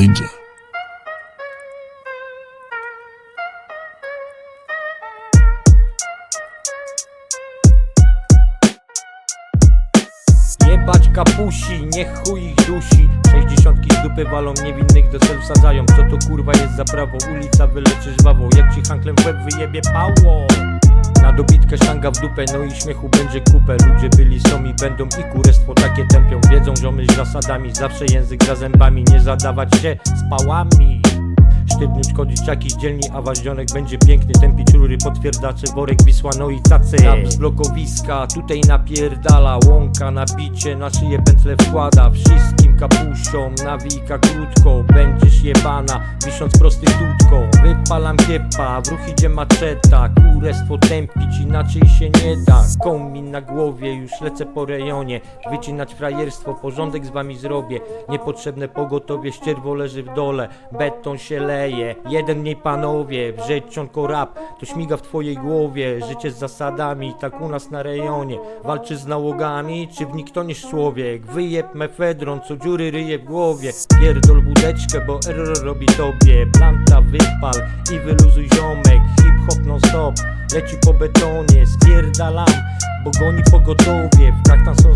Danger. Jebać kapusi, niech chuj ich dusi. Sześćdziesiątki z dupy walą, niewinnych do cel wsadzają. Co to kurwa jest za prawo, ulica wyleczy żwawą Jak ci hanklem w łeb wyjebie pało na dobitkę sztanga w dupę, no i śmiechu będzie kupę. Ludzie byli, są i będą i kurestwo takie tępią. Wiedzą ziomy z zasadami, zawsze język za zębami. Nie zadawać się z pałami Sztywny szkodzić. Jakiś dzielni, a waździonek będzie piękny. Tępić rury, potwierdzacze, worek Wisła, no i tacy. Z blokowiska, tutaj napierdala Łąka na bicie, na szyję pętle wkłada. Wszystkim kapusiom, nawijka krótko Będziesz jebana, wisząc prosty dudką Wypalam kiepa, w ruch idzie maczeta Kurestwo tępić, inaczej się nie da. Komin na głowie, już lecę po rejonie. Wycinać frajerstwo, porządek z wami zrobię. Niepotrzebne pogotowie, ścierwo leży w dole. Beton się leje, jeden mniej panowie Wrzeciąko rap, to śmiga w twojej głowie. Życie z zasadami, tak u nas na rejonie. Walczy z nałogami, czy w nich toniesz człowiek? Wyjeb mefedron, co dziury ryje w głowie. Pierdol wódeczkę, bo error robi tobie. Planta wypal i wyluzuj ziomek. Hip-hop non stop, leci po betonie. Spierdalam, bo goni pogotowie. W kachtan są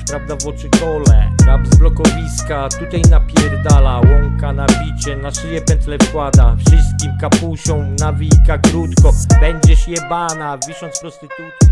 zawinąć, prawda w oczy kole Rap z blokowiska, tutaj napierdala Łąka na bicie, na szyję pętle wkłada. Wszystkim kapusiom, nawijka krótko Będziesz jebana, wisząc prostytutką